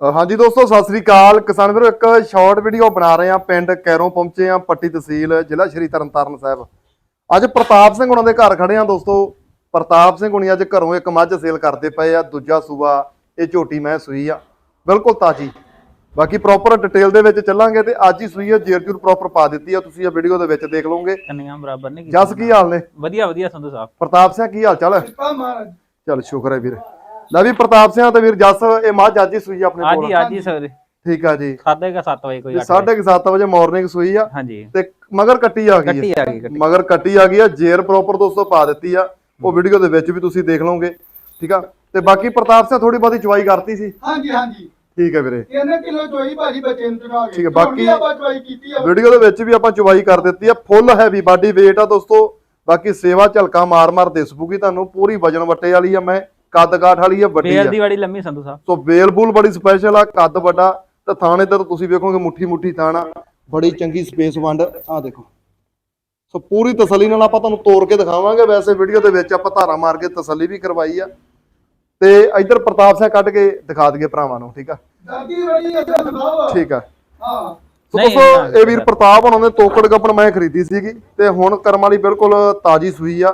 ਹਾਂਜੀ ਦੋਸਤੋ ਸਤਿ ਸ੍ਰੀ ਅਕਾਲ। ਕਿਸਾਨ ਵੀਰੋ ਇੱਕ ਸ਼ਾਰਟ ਵੀਡੀਓ ਬਣਾ ਰਹੇ ਆ ਪਿੰਡ ਕੈਰੋਂ ਪਹੁੰਚੇ ਆ ਪੱਟੀ ਤਹਿਸੀਲ ਜ਼ਿਲ੍ਹਾ ਸ਼੍ਰੀ ਤਰਨਤਾਰਨ ਸਾਹਿਬ। ਅੱਜ ਪ੍ਰਤਾਪ ਸਿੰਘ ਹੁਣਾਂ ਦੇ ਘਰ ਖੜੇ ਆ ਦੋਸਤੋ। ਪ੍ਰਤਾਪ ਸਿੰਘ ਹੁਣੀ ਅੱਜ ਘਰੋਂ ਇੱਕ ਮੱਝ ਸੇਲ ਕਰਦੇ ਪਏ ਆ। ਦੂਜਾ ਸੂਆ ਇਹ ਝੋਟੀ ਮੈਂ ਸੂਈ ਆ। ਬਿਲਕੁਲ ਤਾਜੀ। ਬਾਕੀ ਪ੍ਰੋਪਰ ਡਿਟੇਲ ਦੇ ਵਿੱਚ ਚੱਲਾਂਗੇ ਤੇ ਅੱਜ ਹੀ ਸੂਈ ਆ ਜੇਰ ਜੂਰ ਪ੍ਰੋਪਰ ਪਾ ਦਿੱਤੀ ਆ। ਤੁਸੀਂ ਇਹ ਵੀਡੀਓ ਦੇ ਵਿੱਚ ਦੇਖ ਲਓਗੇ। ਕੰਨੀਆਂ ਬਰਾਬਰ ਨਹੀਂ ਜਸ ਕੀ ਹਾਲ ਨੇ? ਵਧੀਆ ਵਧੀਆ ਸੰਧੂ ਸਾਹਿਬ। ਪ੍ਰਤਾਪ ਸਿੰਘ ਕੀ ਹਾਲ ਚਾਲ ਹੈ ਕਿਰਪਾ ਮਹਾਰਾਜ। ਚਲ ਸ਼ੁਕਰ ਹੈ ਵੀਰ। ਲੈ ਵੀ ਪ੍ਰਤਾਪ ਸਿੰਘ ਤੇ ਵੀਰ ਜਸ ਇਹ ਅੱਜ ਹੀ ਸੂਈ ਆਪਣੇ ਕੋਲ। ਹੀ ਅੱਜ ਹੀ ਸਵੇਰੇ ਠੀਕ ਆ ਜੀ। ਖਾਦੇਗਾ 7 ਵਜੇ ਕੋਈ ਤੇ ਅੱਠ ਵਜੇ। 7:30 ਵਜੇ ਮਾਰਨਿੰਗ ਸੂਈ ਆ। ਹਾਂਜੀ। ਤੇ ਮਗਰ ਕੱਟੀ ਆ ਗਈ ਕੱਟੀ ਆ ਗਈ ਕੱਟੀ। ਮਗਰ ਕੱਟੀ ਆ ਗਈ ਆ। ਜੇਰ ਪ੍ਰੋਪਰ ਦੋਸਤੋ ਪਾ ਦਿੱਤੀ ਆ। ਉਹ ਵੀਡੀਓ ਦੇ ਵਿੱਚ ਵੀ ਤੁਸੀਂ ਦੇਖ ਲਓਗੇ। ਠੀਕ ਆ? ਤੇ ਬਾਕੀ ਪ੍ਰਤਾਪ ਸਿੰਘ ਥੋੜੀ ਬਹੁਤੀ ਚਵਾਈ ਕਰਤੀ ਸੀ। ਹਾਂਜੀ ਹਾਂਜੀ। ਠੀਕ ਹੈ ਵੀਰੇ। 3 ਕਿਲੋ ਚੋਈ ਭਾਜੀ ਬੱਚੇ ਨੂੰ ਕੇ। ਠੀਕ ਹੈ, ਬਾਕੀ- ਆਪਾਂ ਚੋਈ ਕੀਤੀ ਆ। ਵੀਡੀਓ ਦੇ ਵਿੱਚ ਵੀ ਆਪਾਂ ਚਵਾਈ ਕਰ ਦਿੱਤੀ ਆ। ਫੁੱਲ ਹੈਵੀ ਬਾਡੀ weight ਆ ਦੋਸਤੋ। ਬਾਕੀ ਸੇਵਾ ਝਲਕਾ ਮਾਰ ਮਾਰ ਦਿਸ ਪੂਗੀ ਤੁਹਾਨੂੰ। ਪੂਰੀ ਵਜਨ ਵੱਟੇ ਵਾਲੀ ਆ ਮੈਂ। ਕੱਦ ਕਾਠ ਵਾਲੀ ਆ ਵੱਡੀ ਆ। ਬੇਲ ਦੀ ਬੜੀ ਲੰਮੀ ਸੰਧੂ ਸਾਹਿਬ। ਸੋ ਬੇਲਬੂਲ ਬੜੀ ਸਪੈਸ਼ਲ ਆ ਕੱਦ ਵੱਡਾ। ਤੇ ਥਾਣੇ ਤੇ ਤੁਸੀਂ ਵੇਖੋਗੇ ਮੁੱਠੀ ਮੁੱਠੀ ਥਾਣਾ ਬੜੀ ਚੰਗੀ ਸਪੇਸ ਵੰਡ। ਆ ਦੇਖੋ। ਸੋ ਪੂਰੀ ਤਸੱਲੀ ਨਾਲ ਆਪਾਂ ਤੁਹਾਨੂੰ ਤੋੜ ਕੇ ਦਿਖਾਵਾਂਗੇ। ਵੈਸੇ ਵੀਡੀਓ ਦੇ ਵਿੱਚ ਆਪਾਂ ਧਾਰਾ ਮਾਰ ਕੇ ਤਸੱਲੀ ਵੀ ਕਰਵਾਈ ਆ। ਤੇ ਇੱਧਰ ਪ੍ਰਤਾਪ ਸਿੰਘ ਕੱਢ ਕੇ ਦਿਖਾ ਦਈਏ ਭਰਾਵਾਂ ਨੂੰ ਠੀਕ ਆ? ਦਾਦੀ ਬੜੀ ਅੱਛਾ ਸੁਣਾਓ ਠੀਕ ਆ। ਹਾਂ। ਸੋ ਦੋਸਤੋ ਇਹ ਵੀਰ ਪ੍ਰਤਾਪ ਉਹਨਾਂ ਨੇ ਤੋਕੜ ਗੱਪਣ ਮੈਂ ਖਰੀਦੀ ਸੀਗੀ। ਤੇ ਹੁਣ ਕਰਮ ਵਾਲੀ ਬਿਲਕੁਲ ਤਾਜੀ ਸੂਈ ਆ।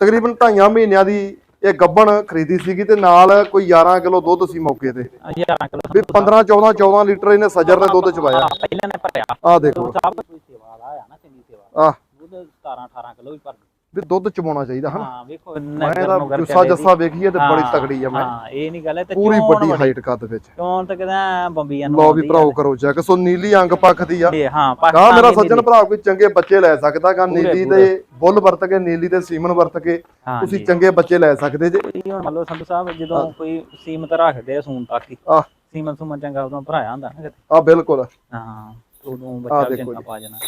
ਤਕਰੀਬਨ ਢਾਈਆਂ ਮਹੀਨਿਆਂ ਦੀ ਇਹ ਗੱਬਣ ਖਰੀਦੀ ਸੀਗੀ ਤੇ ਨਾਲ ਕੋਈ 11 ਕਿਲੋ ਦੁੱਧ ਸੀ ਮੌਕੇ ਤੇ। ਅਜੀ 11 ਕਿਲੋ ਵੀ 15 14 14 ਲੀਟਰ ਇਹਨੇ ਸਜਰ ਨੇ ਦੁੱਧ ਚਵਾਇਆ। ਪਹਿਲਾਂ ਨੇ ਭਰਿਆ। ਆ ਦੇਖੋ। ਸਾਹਿਬ ਕੋਈ ਸੇਵਾ ਵਾਲਾ ਆ ਨਾ ਚੰਗੀ ਸੇਵਾ। ਆ ਦੁੱਧ 17 18 ਕਿਲੋ ਵੀ ਭਰ ਵੀ ਦੁੱਧ ਚਵਾਉਣਾ ਚਾਹੀਦਾ ਹਨਾ? ਹਾਂ ਵੇਖੋ ਮੈਂ ਤਾਂ ਜੁੱਸਾ ਜੱਸਾ ਵੇਖੀਏ ਤੇ ਬੜੀ ਹਾਂ, ਤਗੜੀ ਆ ਮੈਂ। ਹਾਂ ਇਹ ਨਹੀਂ ਗੱਲ ਹੈ ਤੇ ਪੂਰੀ ਵੱਡੀ ਹਾਈਟ ਕੱਦ ਵਿੱਚ। ਚੋਣ ਤੇ ਕਹਿੰਦਾ ਬੰਬੀਆਂ ਨੂੰ ਲਓ ਵੀ ਭਰਾਓ ਕਰੋ ਚੈੱਕ ਸੋ ਨੀਲੀ ਅੰਗ ਪੱਖ ਦੀ ਆ। ਹਾਂ ਕਾ ਪਾਕਿਸਤਾਨ ਮੇਰਾ ਦੀ ਸੱਜਣ ਨੀਲੀ। ਭਰਾ ਕੋਈ ਚੰਗੇ ਬੱਚੇ ਲੈ ਸਕਦਾ ਪੂਰੇ, ਨੀਲੀ। ਤੇ ਬੁੱਲ ਵਰਤ ਕੇ ਨੀਲੀ ਤੇ ਸੀਮਨ ਵਰਤ ਕੇ ਹਾਂ ਤੁਸੀਂ। ਚੰਗੇ ਬੱਚੇ ਲੈ ਸਕਦੇ ਜੇ। ਮੰਨ ਲਓ ਸੰਧੂ ਸਾਹਿਬ ਜਦੋਂ ਕੋਈ ਸੀਮਤ ਰੱਖਦੇ ਆ ਸੂਨ ਤੱਕ ਹੀ ਆ ਸੀਮਤ ਸੁਮਨ ਚੰਗਾ ਉਦੋਂ ਭਰਾਇਆ ਹੁੰਦਾ ਨਾ ਆ ਬਿਲਕੁਲ। ਹਾਂ ਉਦੋਂ ਬੱਚਾ ਚੰਗਾ ਪਾ ਜਾਣਾ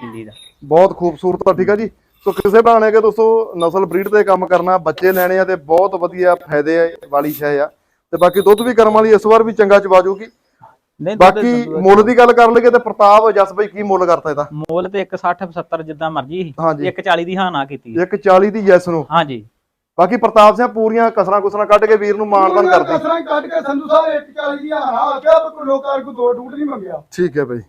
ਹਿੰਦੀ ਦਾ। ਬਹੁਤ ਖੂਬਸੂਰਤ ਆ ਠੀਕ ਆ ਜੀ। ਸੋ ਕਿਸੇ ਬਾਣੇ ਕੇ ਦੋਸਤੋ ਨਸਲ ਬਰੀਡ ਤੇ ਕੰਮ ਕਰਨਾ ਬੱਚੇ ਲੈਣੇ ਆ ਤੇ ਬਹੁਤ ਵਧੀਆ ਫਾਇਦੇ ਵਾਲੀ ਸ਼ੈ ਆ। ਤੇ ਬਾਕੀ ਦੁੱਧ ਵੀ ਕਰਮ ਵਾਲੀ ਇਸ ਵਾਰ ਵੀ ਚੰਗਾ ਚਵਾ ਜੂਗੀ। ਬਾਕੀ ਮੁੱਲ ਦੀ ਗੱਲ ਕਰ ਲਈਏ ਤੇ ਪ੍ਰਤਾਪ ਜਸ ਬਈ ਕੀ ਮੁੱਲ ਕਰਤਾ ਇਹਦਾ? ਮੁੱਲ ਤੇ 160 70 ਜਿੱਦਾਂ ਮਰਜ਼ੀ ਸੀ। ਹਾਂਜੀ। 140 ਦੀ ਹਾਂ ਨਾ ਕੀਤੀ 140 ਦੀ ਯੈਸ ਨੂੰ। ਹਾਂਜੀ। ਬਾਕੀ ਪ੍ਰਤਾਪ ਸਿੰਘ ਪੂਰੀਆਂ ਕਸਰਾਂ ਕੁਸਰਾਂ ਕੱਢ ਕੇ ਵੀਰ ਨੂੰ ਮਾਨਦਾਨ ਕਰਦੇ। ਕਸਰਾਂ ਕੱਢ ਕੇ ਸੰਧੂ ਸਾਹਿਬ 140 ਦੀ ਹਾਰਾ ਆ ਗਿਆ ਕੋਈ ਲੋਕਾਂ ਕੋ ਦੋ ਡੂਟ ਨਹੀਂ ਮੰਗਿਆ। ਠੀਕ ਹੈ ਬਈ।